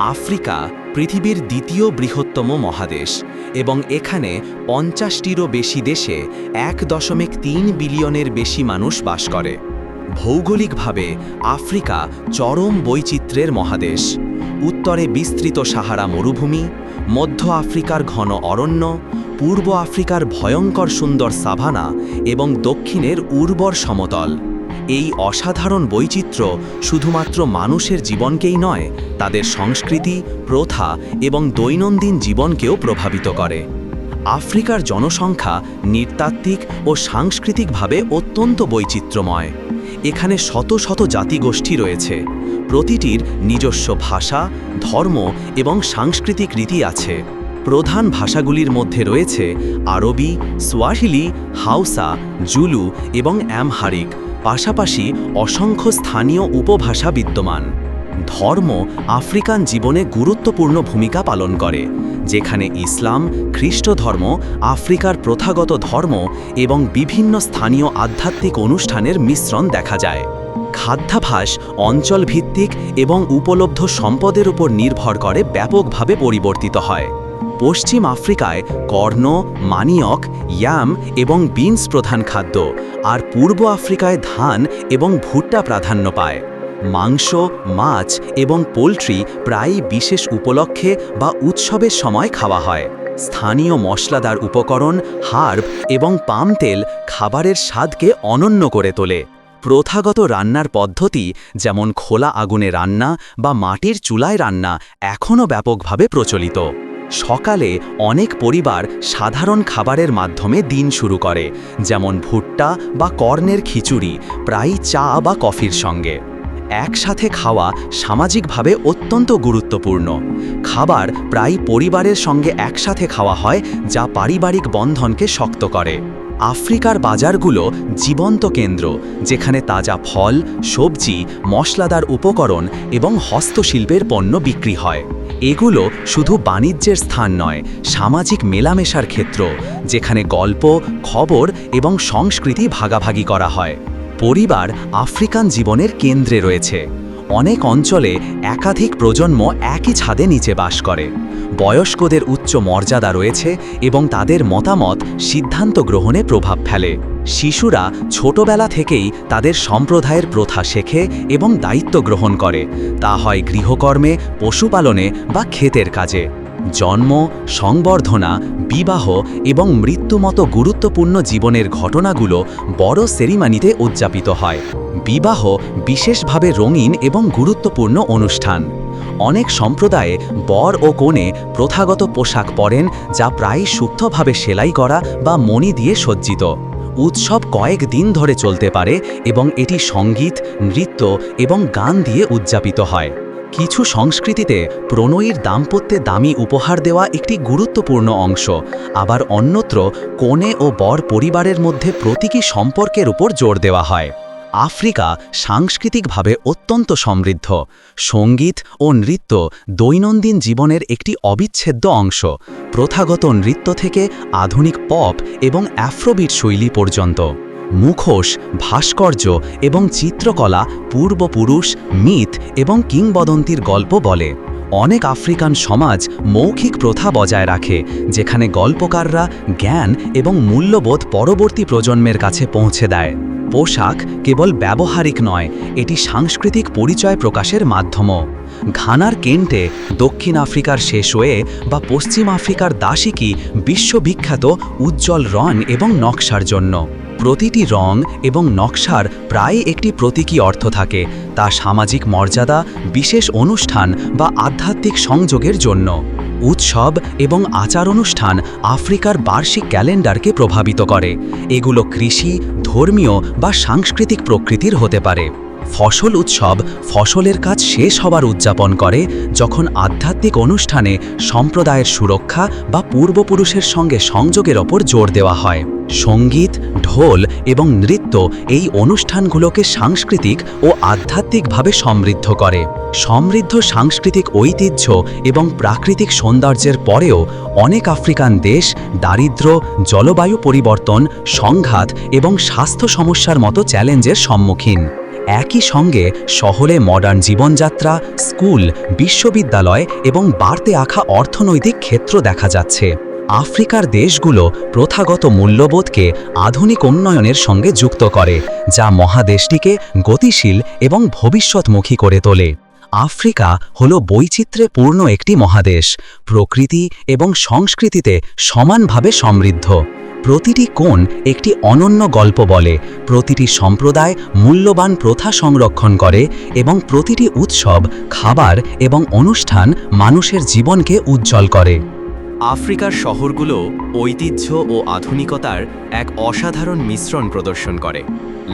Africa পৃথিবীর দ্বিতীয় বৃহত্তম মহাদেশ এবং এখানে পঞ্চাশটিরও বেশি দেশে এক দশমিক তিন বিলিয়নের বেশি মানুষ বাস করে। ভৌগোলিকভাবে আফ্রিকা চরম বৈচিত্র্যের মহাদেশ। উত্তরে বিস্তৃত সাহারা মরুভূমি, মধ্য আফ্রিকার ঘন অরণ্য, পূর্ব আফ্রিকার ভয়ঙ্কর সুন্দর সাভানা এবং দক্ষিণের উর্বর সমতল। এই অসাধারণ বৈচিত্র্য শুধুমাত্র মানুষের জীবনকেই নয়, তাদের সংস্কৃতি, প্রথা এবং দৈনন্দিন জীবনকেও প্রভাবিত করে। আফ্রিকার জনসংখ্যা নৃতাত্ত্বিক ও সাংস্কৃতিকভাবে অত্যন্ত বৈচিত্র্যময়। এখানে শত শত জাতিগোষ্ঠী রয়েছে। প্রতিটির নিজস্ব ভাষা, ধর্ম এবং সাংস্কৃতিক রীতি আছে। প্রধান ভাষাগুলির মধ্যে রয়েছে আরবি, সোয়াহিলি, হাউসা, জুলু এবং অ্যামহারিক। পাশাপাশি অসংখ্য স্থানীয় উপভাষা বিদ্যমান। ধর্ম আফ্রিকান জীবনে গুরুত্বপূর্ণ ভূমিকা পালন করে, যেখানে ইসলাম, খ্রিস্ট ধর্ম, আফ্রিকার প্রথাগত ধর্ম এবং বিভিন্ন স্থানীয় আধ্যাত্মিক অনুষ্ঠানের মিশ্রণ দেখা যায়। খাদ্যাভাস, অঞ্চলভিত্তিক এবং উপলব্ধ সম্পদের উপর নির্ভর করে ব্যাপকভাবে পরিবর্তিত হয়। পশ্চিম আফ্রিকায় কর্ণ, মানিয়ক, ইয়াম এবং বিনস প্রধান খাদ্য, আর পূর্ব আফ্রিকায় ধান এবং ভুট্টা প্রাধান্য পায়। মাংস, মাছ এবং পোলট্রি প্রায়ই বিশেষ উপলক্ষে বা উৎসবের সময় খাওয়া হয়। স্থানীয় মশলাদার উপকরণ, হার্ব এবং পাম তেল খাবারের স্বাদকে অনন্য করে তোলে। প্রথাগত রান্নার পদ্ধতি যেমন খোলা আগুনে রান্না বা মাটির চুলায় রান্না এখনও ব্যাপকভাবে প্রচলিত। সকালে অনেক পরিবার সাধারণ খাবারের মাধ্যমে দিন শুরু করে, যেমন ভুট্টা বা কর্নের খিচুড়ি প্রায় চা বা কফির সঙ্গে। একসাথে খাওয়া সামাজিকভাবে অত্যন্ত গুরুত্বপূর্ণ। খাবার প্রায় পরিবারের সঙ্গে একসাথে খাওয়া হয়, যা পারিবারিক বন্ধনকে শক্ত করে। আফ্রিকার বাজারগুলো জীবন্ত কেন্দ্র, যেখানে তাজা ফল, সবজি, মশলাদার উপকরণ এবং হস্তশিল্পের পণ্য বিক্রি হয়। এগুলো শুধু বাণিজ্যের স্থান নয়, সামাজিক মেলামেশার ক্ষেত্র, যেখানে গল্প, খবর এবং সংস্কৃতি ভাগাভাগি করা হয়। পরিবার আফ্রিকান জীবনের কেন্দ্রে রয়েছে। অনেক অঞ্চলে একাধিক প্রজন্ম একই ছাদে নিচে বাস করে। বয়স্কদের উচ্চ মর্যাদা রয়েছে এবং তাদের মতামত সিদ্ধান্ত গ্রহণে প্রভাব ফেলে। শিশুরা ছোটবেলা থেকেই তাদের সম্প্রদায়ের প্রথা শেখে এবং দায়িত্ব গ্রহণ করে। তা হয় গৃহকর্মে, পশুপালনে বা ক্ষেতের কাজে। জন্ম, সংবর্ধনা, বিবাহ এবং মৃত্যু মতো গুরুত্বপূর্ণ জীবনের ঘটনাগুলো বড় সেরিমানিতে উদযাপিত হয়। বিবাহ বিশেষভাবে রঙিন এবং গুরুত্বপূর্ণ অনুষ্ঠান। অনেক সম্প্রদায়ে বর ও কোণে প্রথাগত পোশাক পরেন যা প্রায় সুপ্তভাবে সেলাই করা বা মণি দিয়ে সজ্জিত। উৎসব কয়েক দিন ধরে চলতে পারে এবং এটি সংগীত, নৃত্য এবং গান দিয়ে উদযাপিত হয়। কিছু সংস্কৃতিতে প্রণয়ীর দাম্পত্যে দামি উপহার দেওয়া একটি গুরুত্বপূর্ণ অংশ। আবার অন্যত্র কনে ও বর পরিবারের মধ্যে প্রতীকী সম্পর্কের উপর জোর দেওয়া হয়। আফ্রিকা সাংস্কৃতিকভাবে অত্যন্ত সমৃদ্ধ। সংগীত ও নৃত্য দৈনন্দিন জীবনের একটি অবিচ্ছেদ্য অংশ। প্রথাগত নৃত্য থেকে আধুনিক পপ এবং অ্যাফ্রোবিট শৈলী পর্যন্ত। মুখোশ, ভাস্কর্য এবং চিত্রকলা, পূর্বপুরুষ, মিথ এবং কিংবদন্তির গল্প বলে। অনেক আফ্রিকান সমাজ মৌখিক প্রথা বজায় রাখে, যেখানে গল্পকাররা জ্ঞান এবং মূল্যবোধ পরবর্তী প্রজন্মের কাছে পৌঁছে দেয়। পোশাক কেবল ব্যবহারিক নয়, এটি সাংস্কৃতিক পরিচয় প্রকাশের মাধ্যমও। ঘানার কেন্টে দক্ষিণ আফ্রিকার শেষ শেষওয়ে বা পশ্চিম আফ্রিকার দাসিকি বিশ্ববিখ্যাত উজ্জ্বল রন এবং নকশার জন্য। প্রতিটি রং এবং নকশার প্রায় একটি প্রতীকী অর্থ থাকে, তা সামাজিক মর্যাদা, বিশেষ অনুষ্ঠান বা আধ্যাত্মিক সংযোগের জন্য। উৎসব এবং আচার অনুষ্ঠান আফ্রিকার বার্ষিক ক্যালেন্ডারকে প্রভাবিত করে। এগুলো কৃষি, ধর্মীয় বা সাংস্কৃতিক প্রকৃতির হতে পারে। ফসল উৎসব ফসলের কাজ শেষ হবার উদযাপন করে যখন আধ্যাত্মিক অনুষ্ঠানে সম্প্রদায়ের সুরক্ষা বা পূর্বপুরুষের সঙ্গে সংযোগের ওপর জোর দেওয়া হয়। সংগীত, ঢোল এবং নৃত্য এই অনুষ্ঠানগুলোকে সাংস্কৃতিক ও আধ্যাত্মিকভাবে সমৃদ্ধ করে। সমৃদ্ধ সাংস্কৃতিক ঐতিহ্য এবং প্রাকৃতিক সৌন্দর্যের পরেও অনেক আফ্রিকান দেশ দারিদ্র, জলবায়ু পরিবর্তন, সংঘাত এবং স্বাস্থ্য সমস্যার মতো চ্যালেঞ্জের সম্মুখীন। একই সঙ্গে শহরে মডার্ন জীবনযাত্রা স্কুল বিশ্ববিদ্যালয় এবং বাড়তে আঁকা অর্থনৈতিক ক্ষেত্র দেখা যাচ্ছে। আফ্রিকার দেশগুলো প্রথাগত মূল্যবোধকে আধুনিক উন্নয়নের সঙ্গে যুক্ত করে, যা মহাদেশটিকে গতিশীল এবং ভবিষ্যৎমুখী করে তোলে। আফ্রিকা হল বৈচিত্র্যে পূর্ণ একটি মহাদেশ। প্রকৃতি এবং সংস্কৃতিতে সমানভাবে সমৃদ্ধ। প্রতিটি কোণ একটি অনন্য গল্প বলে, প্রতিটি সম্প্রদায় মূল্যবান প্রথা সংরক্ষণ করে এবং প্রতিটি উৎসব, খাবার এবং অনুষ্ঠান মানুষের জীবনকে উজ্জ্বল করে। আফ্রিকার শহরগুলো ঐতিহ্য ও আধুনিকতার এক অসাধারণ মিশ্রণ প্রদর্শন করে।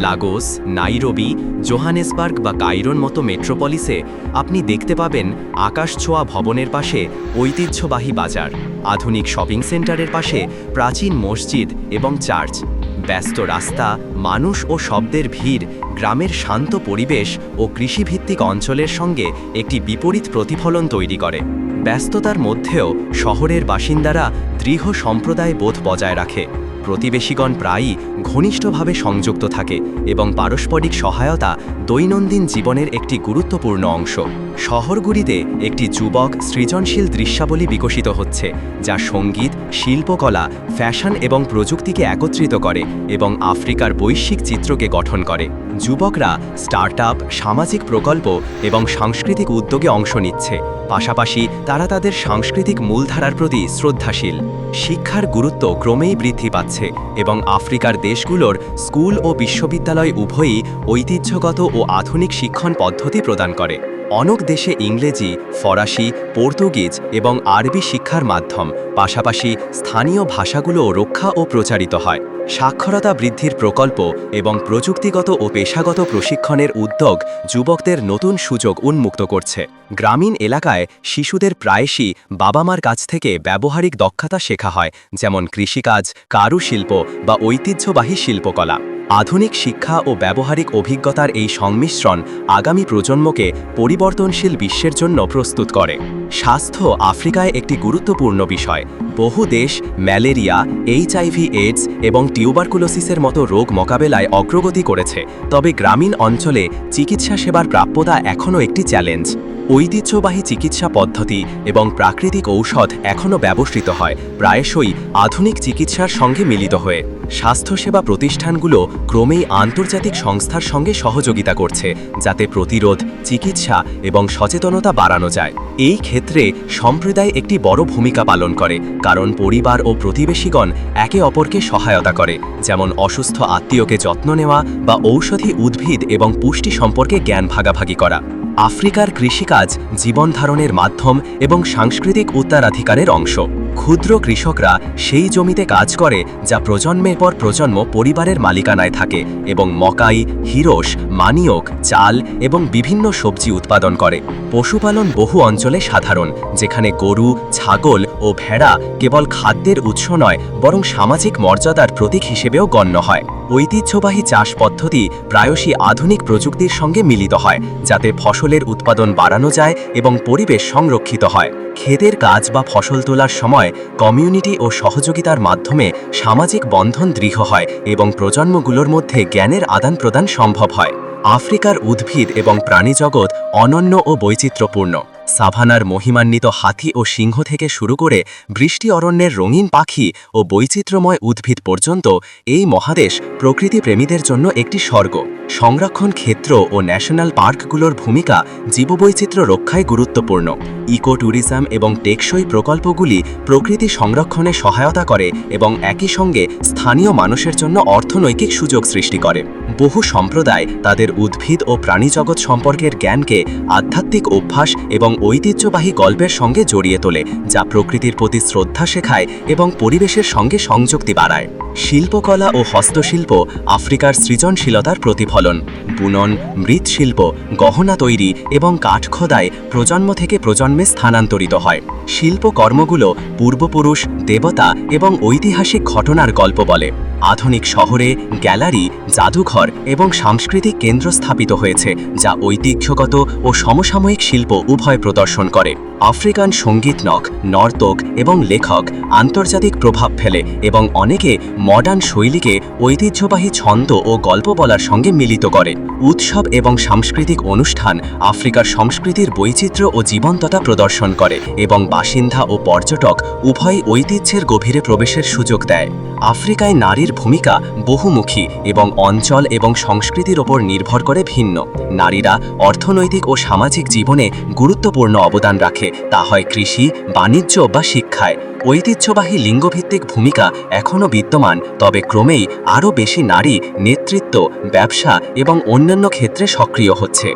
লাগোস, নাইরোবি, জোহানেসবার্গ বা কাইরোর মতো মেট্রোপলিসে আপনি দেখতে পাবেন আকাশছোঁয়া ভবনের পাশে ঐতিহ্যবাহী বাজার, আধুনিক শপিং সেন্টারের পাশে প্রাচীন মসজিদ এবং চার্চ। ব্যস্ত রাস্তা, মানুষ ও শব্দের ভিড়, গ্রামের শান্ত পরিবেশ ও কৃষিভিত্তিক অঞ্চলের সঙ্গে একটি বিপরীত প্রতিফলন তৈরি করে। ব্যস্ততার মধ্যেও শহরের বাসিন্দারা দৃঢ় সম্প্রদায় বোধ বজায় রাখে। প্রতিবেশীগণ প্রায়ই ঘনিষ্ঠভাবে সংযুক্ত থাকে এবং পারস্পরিক সহায়তা দৈনন্দিন জীবনের একটি গুরুত্বপূর্ণ অংশ। শহরগুলিতে একটি যুবক সৃজনশীল দৃশ্যাবলী বিকশিত হচ্ছে, যা সংগীত, শিল্পকলা, ফ্যাশন এবং প্রযুক্তিকে একত্রিত করে এবং আফ্রিকার বৈশ্বিক চিত্রকে গঠন করে। যুবকরা স্টার্ট সামাজিক প্রকল্প এবং সাংস্কৃতিক উদ্যোগে অংশ নিচ্ছে। পাশাপাশি তারা তাদের সাংস্কৃতিক মূলধারার প্রতি শ্রদ্ধাশীল। শিক্ষার গুরুত্ব ক্রমেই বৃদ্ধি পাচ্ছে। এবং আফ্রিকার দেশগুলোর স্কুল ও বিশ্ববিদ্যালয় উভয়ই ঐতিহ্যগত ও আধুনিক শিক্ষণ পদ্ধতি প্রদান করে। অনেক দেশে ইংরেজি, ফরাসি, পর্তুগিজ এবং আরবি শিক্ষার মাধ্যম, পাশাপাশি স্থানীয় ভাষাগুলো রক্ষা ও প্রচারিত হয়। সাক্ষরতা বৃদ্ধির প্রকল্প এবং প্রযুক্তিগত ও পেশাগত প্রশিক্ষণের উদ্যোগ যুবকদের নতুন সুযোগ উন্মুক্ত করছে। গ্রামীণ এলাকায় শিশুদের প্রায়শই বাবা মার কাছ থেকে ব্যবহারিক দক্ষতা শেখা হয়, যেমন কৃষিকাজ, কারুশিল্প বা ঐতিহ্যবাহী শিল্পকলা। আধুনিক শিক্ষা ও ব্যবহারিক অভিজ্ঞতার এই সংমিশ্রণ আগামী প্রজন্মকে পরিবর্তনশীল বিশ্বের জন্য প্রস্তুত করে। স্বাস্থ্য আফ্রিকায় একটি গুরুত্বপূর্ণ বিষয়। বহু দেশ ম্যালেরিয়া, এইচআইভি, এইডস এবং টিউবারকুলোসিসের মতো রোগ মোকাবেলায় অগ্রগতি করেছে। তবে গ্রামীণ অঞ্চলে চিকিৎসা সেবার প্রাপ্যতা এখনও একটি চ্যালেঞ্জ। ঐতিহ্যবাহী চিকিৎসা পদ্ধতি এবং প্রাকৃতিক ঔষধ এখনও ব্যবহৃত হয়, প্রায়শই আধুনিক চিকিৎসার সঙ্গে মিলিত হয়ে। স্বাস্থ্যসেবা প্রতিষ্ঠানগুলো ক্রমেই আন্তর্জাতিক সংস্থার সঙ্গে সহযোগিতা করছে, যাতে প্রতিরোধ, চিকিৎসা এবং সচেতনতা বাড়ানো যায়। এই ক্ষেত্রে সম্প্রদায় একটি বড় ভূমিকা পালন করে, কারণ পরিবার ও প্রতিবেশীগণ একে অপরকে সহায়তা করে, যেমন অসুস্থ আত্মীয়কে যত্ন নেওয়া বা ঔষধি উদ্ভিদ এবং পুষ্টি সম্পর্কে জ্ঞান ভাগাভাগি করা। আফ্রিকার কৃষিকাজ জীবনধারণের মাধ্যম এবং সাংস্কৃতিক উত্তরাধিকারের অংশ। ক্ষুদ্র কৃষকরা সেই জমিতে কাজ করে যা প্রজন্মের পর প্রজন্ম পরিবারের মালিকানায় থাকে এবং মকাই, হিরোস, মানিয়ক, চাল এবং বিভিন্ন সবজি উৎপাদন করে। পশুপালন বহু অঞ্চলে সাধারণ, যেখানে গরু, ছাগল ও ভেড়া কেবল খাদ্যের উৎস নয়, বরং সামাজিক মর্যাদার প্রতীক হিসেবেও গণ্য হয়। ঐতিহ্যবাহী চাষ পদ্ধতি প্রায়শই আধুনিক প্রযুক্তির সঙ্গে মিলিত হয়, যাতে ফসলের উৎপাদন বাড়ানো যায় এবং পরিবেশ সংরক্ষিত হয়। ক্ষেতের কাজ বা ফসল তোলার সময় কমিউনিটি ও সহযোগিতার মাধ্যমে সামাজিক বন্ধন দৃঢ় হয় এবং প্রজন্মগুলোর মধ্যে জ্ঞানের আদান প্রদান সম্ভব হয়। আফ্রিকার উদ্ভিদ এবং প্রাণীজগৎ অনন্য ও বৈচিত্র্যপূর্ণ। সাভানার মহিমান্বিত হাতি ও সিংহ থেকে শুরু করে বৃষ্টি অরণ্যের রঙিন পাখি ও বৈচিত্র্যময় উদ্ভিদ পর্যন্ত এই মহাদেশ প্রকৃতি প্রেমীদের জন্য একটি স্বর্গ। সংরক্ষণ ক্ষেত্র ও ন্যাশনাল পার্কগুলোর ভূমিকা জীববৈচিত্র্য রক্ষায় গুরুত্বপূর্ণ। ইকো ট্যুরিজম এবং টেকসই প্রকল্পগুলি প্রকৃতি সংরক্ষণে সহায়তা করে এবং একই সঙ্গে স্থানীয় মানুষের জন্য অর্থনৈতিক সুযোগ সৃষ্টি করে। বহু সম্প্রদায় তাদের উদ্ভিদ ও প্রাণীজগৎ সম্পর্কের জ্ঞানকে আধ্যাত্মিক অভ্যাস এবং ঐতিহ্যবাহী গল্পের সঙ্গে জড়িয়ে তোলে, যা প্রকৃতির প্রতি শ্রদ্ধা শেখায় এবং পরিবেশের সঙ্গে সংযুক্তি বাড়ায়। শিল্পকলা ও হস্তশিল্প আফ্রিকার সৃজনশীলতার প্রতিফলন, বুনন, মৃৎশিল্প, গহনা তৈরি এবং কাঠ খোদায় প্রজন্ম থেকে প্রজন্মে স্থানান্তরিত হয়। শিল্পকর্মগুলো পূর্বপুরুষ, দেবতা এবং ঐতিহাসিক ঘটনার গল্প বলে। আধুনিক শহরে গ্যালারি, জাদুঘর এবং সাংস্কৃতিক কেন্দ্র স্থাপিত হয়েছে, যা ঐতিহ্যগত ও সমসাময়িক শিল্প উভয় প্রদর্শন করে। আফ্রিকান সংগীত নক, নর্তক এবং লেখক আন্তর্জাতিক প্রভাব ফেলে এবং অনেকে মডার্ন শৈলীকে ঐতিহ্যবাহী ছন্দ ও গল্প বলার সঙ্গে মিলিত করে। উৎসব এবং সাংস্কৃতিক অনুষ্ঠান আফ্রিকার সংস্কৃতির বৈচিত্র্য ও জীবন্ততা প্রদর্শন করে এবং বাসিন্দা ও পর্যটক উভয় ঐতিহ্যের গভীরে প্রবেশের সুযোগ দেয়। আফ্রিকায় নারীর ভূমিকা বহুমুখী এবং অঞ্চল এবং সংস্কৃতির ওপর নির্ভর করে ভিন্ন। নারীরা অর্থনৈতিক ও সামাজিক জীবনে গুরুত্বপূর্ণ অবদান রাখে। তা হয় কৃষি, বাণিজ্য বা শিক্ষায়। ঐতিহ্যবাহী লিঙ্গভিত্তিক ভূমিকা এখনও বিদ্যমান, তবে ক্রমেই আরও বেশি নারী নেতৃত্ব, ব্যবসা এবং অন্যান্য ক্ষেত্রে সক্রিয় হচ্ছে।